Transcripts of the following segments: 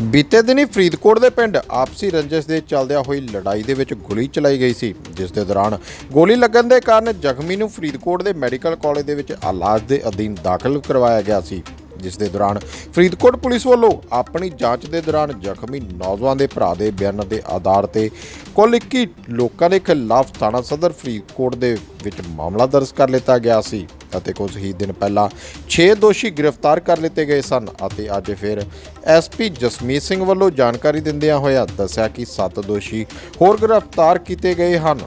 ਬੀਤੇ ਦਿਨੀ ਫਰੀਦਕੋਟ ਦੇ ਪਿੰਡ ਆਪਸੀ ਰੰਜਿਸ਼ ਦੇ ਚੱਲਦਿਆਂ ਹੋਈ ਲੜਾਈ ਦੇ ਵਿੱਚ ਗੋਲੀ ਚਲਾਈ ਗਈ ਸੀ, ਜਿਸ ਦੇ ਦੌਰਾਨ ਗੋਲੀ ਲੱਗਣ ਦੇ ਕਾਰਨ ਜ਼ਖਮੀ ਨੂੰ ਫਰੀਦਕੋਟ ਦੇ ਮੈਡੀਕਲ ਕਾਲਜ ਦੇ ਵਿੱਚ ਇਲਾਜ ਦੇ ਅਧੀਨ ਦਾਖਲ ਕਰਵਾਇਆ ਗਿਆ ਸੀ। ਜਿਸ ਦੇ ਦੌਰਾਨ ਫਰੀਦਕੋਟ ਪੁਲਿਸ ਵੱਲੋਂ ਆਪਣੀ ਜਾਂਚ ਦੇ ਦੌਰਾਨ ਜ਼ਖਮੀ ਨੌਜਵਾਨ ਦੇ ਭਰਾ ਦੇ ਬਿਆਨ ਦੇ ਆਧਾਰ ਤੇ ਕੁੱਲ 21 ਲੋਕਾਂ ਦੇ ਖਿਲਾਫ ਥਾਣਾ ਸਦਰ ਫਰੀਦਕੋਟ ਦੇ ਵਿੱਚ ਮਾਮਲਾ ਦਰਜ ਕਰ ਲਿੱਤਾ ਗਿਆ ਸੀ। ਅਤੇ ਕੁਝ ਹੀ ਦਿਨ ਪਹਿਲਾਂ 6 ਦੋਸ਼ੀ ਗ੍ਰਿਫਤਾਰ ਕਰ ਲਿੱਤੇ ਗਏ ਸਨ ਅਤੇ ਅੱਜ ਫਿਰ ਐਸਪੀ ਜਸਮੀਤ ਸਿੰਘ ਵੱਲੋਂ ਜਾਣਕਾਰੀ ਦਿੰਦਿਆਂ ਹੋਇਆ ਦੱਸਿਆ ਕਿ 7 ਦੋਸ਼ੀ ਹੋਰ ਗ੍ਰਿਫਤਾਰ ਕੀਤੇ ਗਏ ਹਨ।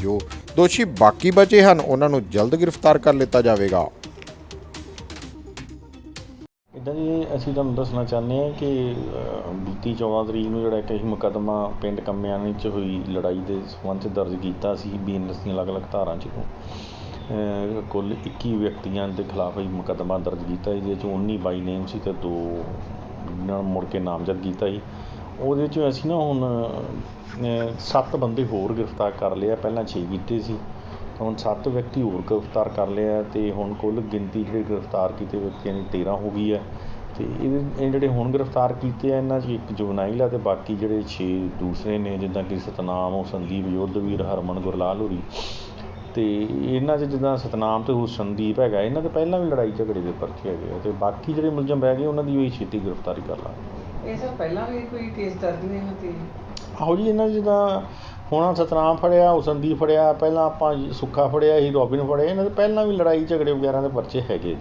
ਜੋ ਦੋਸ਼ੀ ਬਾਕੀ ਬਚੇ ਹਨ ਉਹਨਾਂ ਨੂੰ ਜਲਦ ਗ੍ਰਿਫਤਾਰ ਕਰ ਲਿੱਤਾ ਜਾਵੇਗਾ। ਇੱਦਾਂ ਜੀ ਅਸੀਂ ਤੁਹਾਨੂੰ ਦੱਸਣਾ ਚਾਹੁੰਦੇ ਹਾਂ ਕਿ ਅ, ਬੀਤੀ 14 ਤਰੀਕ ਨੂੰ ਜਿਹੜਾ ਇੱਕ ਅਸੀਂ ਮੁਕੱਦਮਾ ਪਿੰਡ ਕੰਮਿਆਣੀ 'ਚ ਹੋਈ ਲੜਾਈ ਦੇ ਸੰਬੰਧ 'ਚ ਦਰਜ ਕੀਤਾ ਸੀ ਬੀਐਨਐਸ ਦੀਆਂ ਅਲੱਗ-ਅਲੱਗ ਧਾਰਾਂ 'ਚ। ਕੁੱਲ 21 ਵਿਅਕਤੀਆਂ ਦੇ ਖਿਲਾਫ ਅਸੀਂ ਮੁਕੱਦਮਾ ਦਰਜ ਕੀਤਾ ਜਿਹਦੇ 'ਚੋਂ 19 ਬਾਈ ਨੇਮ ਸੀ ਅਤੇ ਦੋ ਨਾਲ ਮੁੜ ਕੇ ਨਾਮਜ਼ਦ ਕੀਤਾ ਸੀ ਉਹਦੇ 'ਚ ਅਸੀਂ ਨਾ ਹੁਣ ਸੱਤ ਬੰਦੇ ਹੋਰ ਗ੍ਰਿਫਤਾਰ ਕਰ ਲਏ ਆ, ਪਹਿਲਾਂ ਛੇ ਕੀਤੇ ਸੀ। ਹੁਣ ਸੱਤ ਵਿਅਕਤੀ ਹੋਰ ਗ੍ਰਿਫਤਾਰ ਕਰ ਲਏ ਆ ਤੇ ਹੁਣ ਕੁੱਲ ਗਿਣਤੀ ਜਿਹੜੇ ਗ੍ਰਿਫਤਾਰ ਕੀਤੇ ਵਿਅਕਤੀਆਂ ਦੀ 13 ਹੋ ਗਈ ਹੈ ਅਤੇ ਇਹਦੇ, ਇਹ ਜਿਹੜੇ ਹੁਣ ਗ੍ਰਿਫਤਾਰ ਕੀਤੇ ਆ, ਇਹਨਾਂ 'ਚ ਇੱਕ ਜੁਵਨਾਈਲ ਆ ਤੇ ਬਾਕੀ ਜਿਹੜੇ ਛੇ ਦੂਸਰੇ ਨੇ, ਜਿੱਦਾਂ ਕਿ ਸਤਨਾਮ, ਸੰਦੀਪ ਯੋਧਵੀਰ, ਹਰਮਨ ਗੁਰਲਾਲ ਹੋਰੀ। ਤੇ ਇਹਨਾਂ 'ਚ ਜਿੱਦਾਂ ਸਤਨਾਮ ਤੇ ਉਹ ਸੰਦੀਪ ਹੈਗਾ ਇਹਨਾਂ ਦੇ ਪਹਿਲਾਂ ਵੀ ਲੜਾਈ ਝਗੜੇ ਦੇ ਪਰਚੇ ਹੈਗੇ ਆ ਤੇ ਬਾਕੀ ਜਿਹੜੇ ਮੁਲਜ਼ਮ ਰਹਿ ਗਏ ਉਹਨਾਂ ਦੀ ਵੀ ਛੇਤੀ ਗ੍ਰਿਫਤਾਰੀ ਕਰ ਲਾਂਗੇ। ਇਹ ਸਰ ਪਹਿਲਾਂ ਵੀ ਕੋਈ ਕੇਸ ਦਰਜ ਨੇ ਹੋਤੇ ਆਹੋ ਜੀ ਇਹਨਾਂ ਜਿੱਦਾਂ ਹੁਣ ਸਤਨਾਮ ਫੜਿਆ ਉਹ ਸੰਦੀਪ ਫੜਿਆ ਪਹਿਲਾਂ ਆਪਾਂ ਸੁੱਖਾ ਫੜਿਆ ਸੀ ਰੋਬਿਨ ਫੜਿਆ ਇਹਨਾਂ ਦੇ ਪਹਿਲਾਂ ਵੀ ਲੜਾਈ ਝਗੜੇ ਵਗੈਰਾ ਦੇ ਪਰਚੇ ਹੈਗੇ ਜੀ।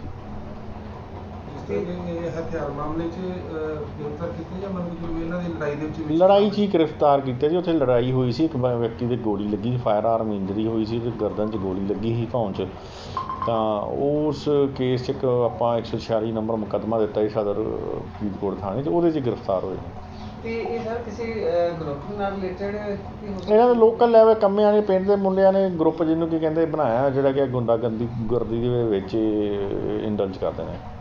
ਹਥਿਆਰ ਮਾਮਲੇ 'ਚ ਗ੍ਰਿਫਤਾਰ ਕੀਤੇ ਜਾਂ ਮਤਲਬ ਕਿ ਇਹਨਾਂ ਦੀ ਲੜਾਈ ਦੇ ਵਿੱਚ ਲੜਾਈ 'ਚ ਹੀ ਗ੍ਰਿਫਤਾਰ ਕੀਤੇ ਜੀ ਉੱਥੇ ਲੜਾਈ ਹੋਈ ਸੀ ਇੱਕ ਬ- ਵਿਅਕਤੀ ਦੇ ਗੋਲੀ ਲੱਗੀ ਸੀ ਫਾਇਰ ਆਰਮ ਇੰਜਰੀ ਹੋਈ ਸੀ ਤੇ ਗਰਦਨ 'ਚ ਗੋਲੀ ਲੱਗੀ ਸੀ ਧੌਣ 'ਚ। ਤਾਂ ਉਸ ਕੇਸ 'ਚ ਇੱਕ ਆਪਾਂ 146 ਨੰਬਰ ਮੁਕੱਦਮਾ ਦਿੱਤਾ ਸੀ ਸਦਰ ਫਰੀਦਕੋਟ ਥਾਣੇ 'ਚ ਉਹਦੇ 'ਚ ਗ੍ਰਿਫਤਾਰ ਹੋਏ ਨੇ। ਤੇ ਇਹ ਸਰ ਕਿਸੇ ਗਰੁੱਪ ਨਾਲ ਰਿਲੇਟਡ ਕੀ ਹੋ ਇਹਨਾਂ ਦੇ ਲੋਕਲ ਲੈਵਲ ਕੰਮਿਆਂ ਨੇ ਪਿੰਡ ਦੇ ਮੁੰਡਿਆਂ ਨੇ ਗਰੁੱਪ ਜਿਹਨੂੰ ਕੀ ਕਹਿੰਦੇ ਬਣਾਇਆ ਜਿਹੜਾ ਕਿ ਗੁੰਡਾਗਰਦੀ ਗਰਦੀ ਦੇ ਵਿੱਚ ਇੰਡਲਜ ਕਰਦੇ ਨੇ।